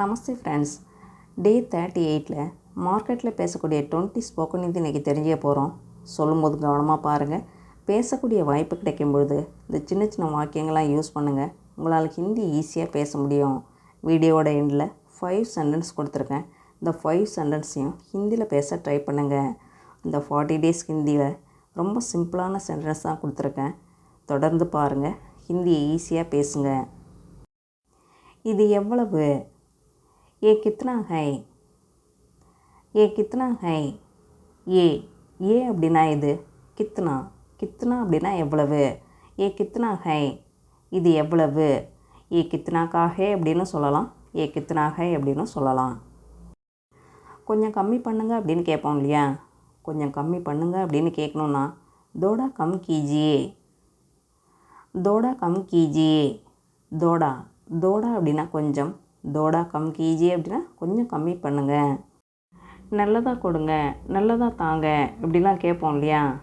நமஸ்தே friends டே thirty எயிட்டில் மார்க்கெட்டில் பேசக்கூடிய டுவெண்ட்டி ஸ்போக்கன் ஹிந்தி இன்றைக்கி தெரிஞ்சுக்க போகிறோம் சொல்லும்போது கவனமாக பாருங்கள் பேசக்கூடிய வாய்ப்பு கிடைக்கும் பொழுது இந்த சின்ன சின்ன வாக்கியங்கள்லாம் யூஸ் பண்ணுங்கள் உங்களால் ஹிந்தி ஈஸியாக பேச முடியும். வீடியோட எண்டில் ஃபைவ் சென்டென்ஸ் கொடுத்துருக்கேன். இந்த ஃபைவ் சென்டென்ஸையும் ஹிந்தியில் பேச ட்ரை பண்ணுங்கள் இந்த ஃபார்ட்டி டேஸ் ஹிந்தியில் ரொம்ப சிம்பிளான சென்டென்ஸ் தான் கொடுத்துருக்கேன். தொடர்ந்து பாருங்கள் ஹிந்தியை ஈஸியாக பேசுங்க. இது எவ்வளவு? ஏ கித்னா ஹை ஏ கித்னா ஹை ஏ ஏ அப்படின்னா இது கித்னா கித்னா அப்படின்னா எவ்வளவு? ஏ கித்னா ஹை இது எவ்வளவு? ஏ கித்னா காஹே அப்படின்னு சொல்லலாம். ஏ கித்னா ஹை அப்படின்னு சொல்லலாம். கொஞ்சம் கம்மி பண்ணுங்க அப்படின்னு கேட்போம் இல்லையா? கொஞ்சம் கம்மி பண்ணுங்க அப்படின்னு கேட்கணுன்னா தோடா கம் கீஜியே தோடா கம் கீஜியே தோடா. தோடா அப்படின்னா கொஞ்சம். தோடா கம் கீஜி அப்படின்னா கொஞ்சம் கம்மி பண்ணுங்கள் நல்லதாக கொடுங்க நல்லதாக தாங்க இப்படிலாம் கேட்போம் இல்லையா?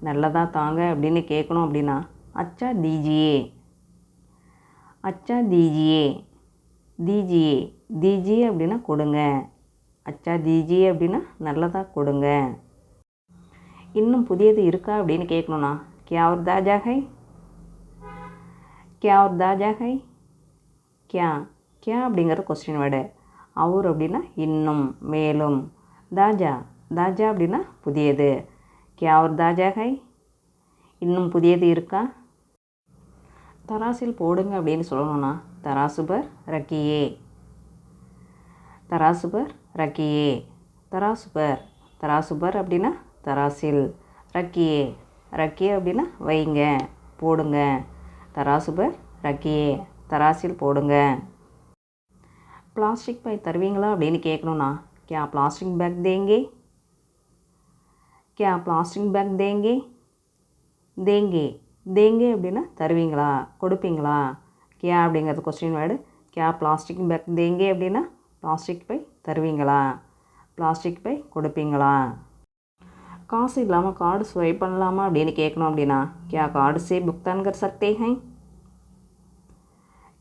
நல்லதாக தாங்க அப்படின்னு கேட்கணும் அப்படின்னா அச்சா தீஜியே. அச்சா தீஜியே. தீஜியே. தீஜியே அப்படின்னா கொடுங்க. அச்சா தீஜியே அப்படின்னா நல்லதாக கொடுங்க. இன்னும் புதியது இருக்கா அப்படின்னு கேட்கணுண்ணா கியா ஒரு தாஜா ஹை? கியா ஒரு தாஜா ஹை? கியா. கியா அப்படிங்கிறது கொஸ்டின் வேர்டு அவர் அப்படின்னா இன்னும் மேலும். தாஜா தாஜா அப்படின்னா புதியது. கியா ஒரு தாஜா ஹை? இன்னும் புதியது இருக்கா? தராசில் போடுங்க அப்படின்னு சொல்லணும்னா தராசுபர் ரக்கியே. தராசுபர் ரக்கியே. தராசுபர் தராசுபர் அப்படின்னா தராசில். ரக்கியே. ரக்கியே அப்படின்னா வைங்க போடுங்க. தராசுபர் ரக்கியே. தராசில் போடுங்க. பிளாஸ்டிக் பை தருவீங்களா அப்படின்னு கேட்கணுண்ணா கே பிளாஸ்டிக் பேக் தேங்கே? கே பிளாஸ்டிக் பேக் தேங்கே? தேங்கே தேங்கே அப்படின்னா தருவீங்களா? கொடுப்பீங்களா? கே அப்படிங்கிறது கொஸ்டின் வேர்டு கே பிளாஸ்டிக் பேக் தேங்கே அப்படின்னா பிளாஸ்டிக் பை தருவீங்களா? பிளாஸ்டிக் பை கொடுப்பீங்களா? காசு இல்லாமல் கார்டு ஸ்வைப் பண்ணலாமா அப்படின்னு கேட்கணும் அப்படின்னா கே கார்டு சே புக்தான் கர் சக்தே ஹை?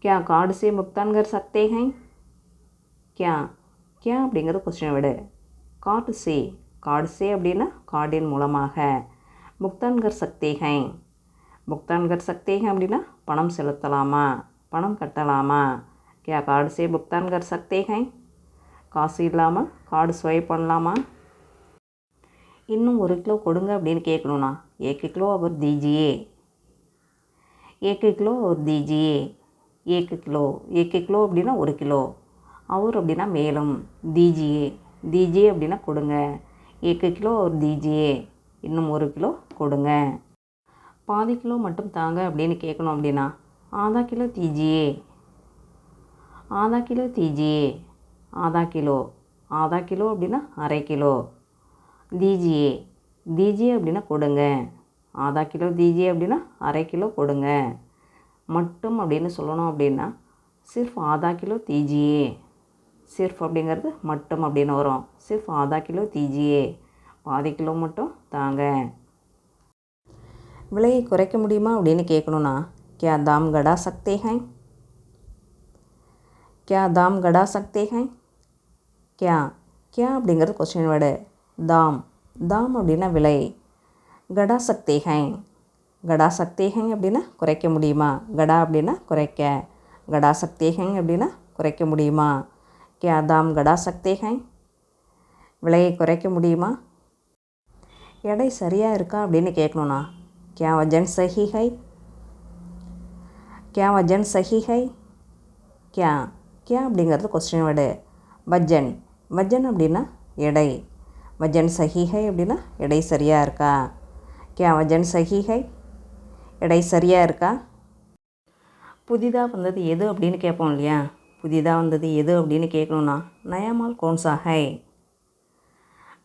கியா கார்டு சே புக்தான் கர் சக்தே ஹை? கியா கியா அப்படிங்கிறது கொஸ்டினை விடு. கார்டு சே கார்டு சே அப்படின்னா கார்டின் மூலமாக. முக்தான்கர் சக்திகை. புக்தான்கர் ஹை அப்படின்னா பணம் செலுத்தலாமா? பணம் கட்டலாமா? கியா கார்டு சே புக்தான்கர் கர் காசு இல்லாமல் கார்டு ஸ்வைப் பண்ணலாமா? இன்னும் ஒரு கிலோ கொடுங்க அப்படின்னு கேட்கணுண்ணா ஏக்கு கிலோ அவர் தீஜியே. ஏக்கு கிலோ அவர் தீஜியே. ஏக்கு கிலோ. ஏக்கு கிலோ அப்படின்னா ஒரு கிலோ. அவர் அப்படின்னா மேலும் தீஜியே தீஜியே அப்படின்னா கொடுங்க. ஏக்கு கிலோ ஒரு தீஜியே இன்னும் ஒரு கிலோ கொடுங்க. பாதி கிலோ மட்டும் தாங்க அப்படின்னு கேட்கணும் அப்படின்னா ஆதா கிலோ தீஜியே ஆதா கிலோ தீஜியே ஆதா கிலோ. ஆதா கிலோ அப்படின்னா அரை கிலோ. தீஜியே தீஜியே அப்படின்னா கொடுங்க. ஆதா கிலோ தீஜியே அப்படின்னா அரை கிலோ கொடுங்க. மட்டும் அப்படின்னு சொல்லணும் அப்படின்னா சிர்ஃப் ஆதா கிலோ தீஜியே சிர்ஃப் அப்படிங்கிறது மட்டும் அப்படின்னு வரும். சிர்ஃப் ஆதா கிலோ தீஜியே. பாதி கிலோ மட்டும் தாங்க. விலையை குறைக்க முடியுமா அப்படின்னு கேட்கணுன்னா கியா தாம் கடா சக்தே ஹேன் கியா தாம் கடா சக்தே ஹேன் கியா கியா அப்படிங்கிறது கொஸ்டின் வேர்டு தாம் தாம் அப்படின்னா விலை. கடா சக்தே ஹை? கடா சக்தே ஹேங் அப்படின்னா குறைக்க முடியுமா? கடா அப்படின்னா குறைக்க. கடா சக்தே ஹேங் அப்படின்னா குறைக்க முடியுமா? கியா தாம் கடா சக்தே ஹை விலையை குறைக்க முடியுமா எடை சரியாக இருக்கா அப்படின்னு கேட்கணுண்ணா கியா வஜன் சஹி ஹை கியா வஜன் சஹி ஹை கியா கியா அப்படிங்கிறது கொஸ்டின் வேர்டு வஜன் வஜன் அப்படின்னா எடை வஜன் சஹிஹை அப்படின்னா எடை சரியாக இருக்கா கே வஜன் சஹிஹை எடை சரியாக இருக்கா புதிதாக வந்தது எது அப்படின்னு கேட்போம் இல்லையா புதிதாக வந்தது எது அப்படின்னு கேட்கணுன்னா நயாமால் கோன்சா ஹை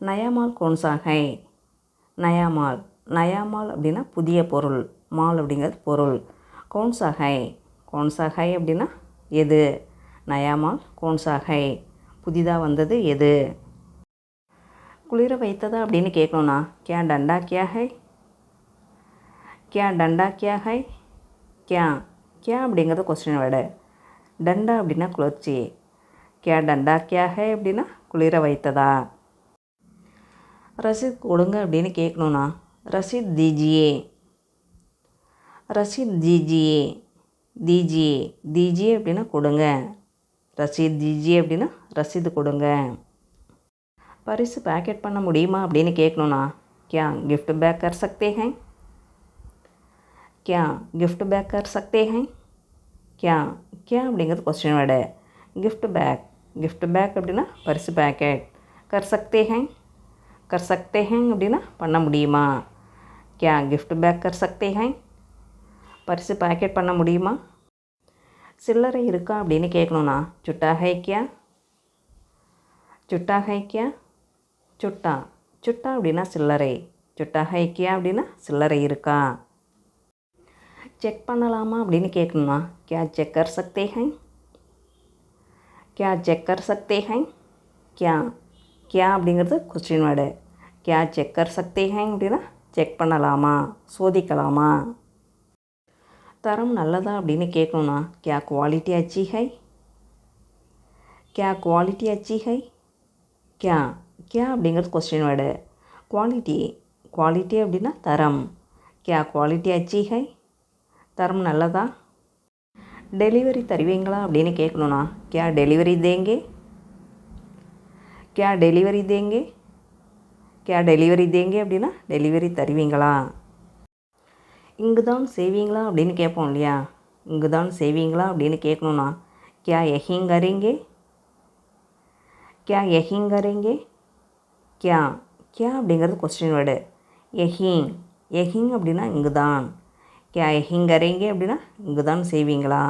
நயாமால் கோன்சா ஹை நயாமால். நயாமால் அப்படின்னா புதிய பொருள். மால் அப்படிங்கிறது பொருள். கோன்சா ஹை கோன்சா ஹை அப்படின்னா எது? நயாமால் கோன்சா ஹை புதிதாக வந்தது எது? குளிர வைத்ததா அப்படின்னு கேட்கணுன்னா கியா டண்டா கியா ஹை கியா. டண்டா கியா ஹை கியா கியா அப்படிங்கிறது கொஸ்டின் வேர்டு டண்டா அப்படின்னா குளிர்ச்சி கே டண்டா கியா ஹே அப்படின்னா குளிர வைத்ததா ரசீத் கொடுங்க அப்படின்னு கேட்கணுன்னா ரசீத் தீஜியே ரசீத் தீஜியே தீஜியே தீஜியே அப்படின்னா கொடுங்க ரசீத் தீஜியே அப்படின்னா ரசீது கொடுங்க பரிசு பேக்கெட் பண்ண முடியுமா அப்படின்னு கேட்கணுன்னா क्या गिफ्ट बैक कर सकते हैं क्या गिफ्ट बैक कर सकते हैं क्या முக்கியம் அப்படிங்கிறது question word gift pack gift pack அப்படின்னா பரிசு பேக்கெட் கர் சக்தே ஹேங். கர் சக்தே ஹேங் அப்படின்னா பண்ண முடியுமா? கே கிஃப்ட் பேக் கர் சக்தே ஹேங்? பரிசு பேக்கெட் பண்ண முடியுமா? சில்லறை இருக்கா அப்படின்னு கேட்கணுண்ணா சுட்டா ஹை கியா சுட்டா ஹை கியா சுட்டா. சுட்டா அப்படின்னா சில்லறை. சுட்டா ஹை கியா அப்படின்னா சில்லறை இருக்கா? செக் பண்ணலாமா அப்படின்னு கேட்கணுமா? கியா செக் கர் சக்தே ஹை? கே செக் கர் சக்தே ஹை? கியா கியா அப்படிங்கிறது கொஸ்டின் வேர்டு கே செக் கர் சக்தே ஹை அப்படின்னா செக் பண்ணலாமா? சோதிக்கலாமா? தரம் நல்லதா அப்படின்னு கேட்கணுன்னா கே குவாலிட்டி அச்சி ஹை? கே குவாலிட்டி அச்சி ஹை? கியா கியா அப்படிங்கிறது கொஸ்டின் வேர்டு குவாலிட்டி குவாலிட்டி அப்படின்னா தரம். கியா குவாலிட்டி அச்சி ஹை? தரம் நல்லதா? டெலிவரி தருவீங்களா அப்படின்னு கேட்கணுண்ணா கியா டெலிவரி தேங்கே? கியா டெலிவரி தேங்கே? கியா டெலிவரி தேங்கே? அப்படின்னா டெலிவரி தருவீங்களா? இங்கு தான் செய்வீங்களா? அப்படின்னு கேட்போம் இல்லையா? இங்கு தான் செய்வீங்களா? அப்படின்னு கேட்கணுண்ணா கியா எஹிங் கரேங்கே கியா எஹிங் கரேங்கே கியா கியா? அப்படிங்கிறது கொஸ்டின் வேர்டு எஹிங் எஹிங் அப்படின்னா இங்கு தான் கே எங்கே கரேங்கே அப்படின்னா இங்கே தான் செய்வீங்களா?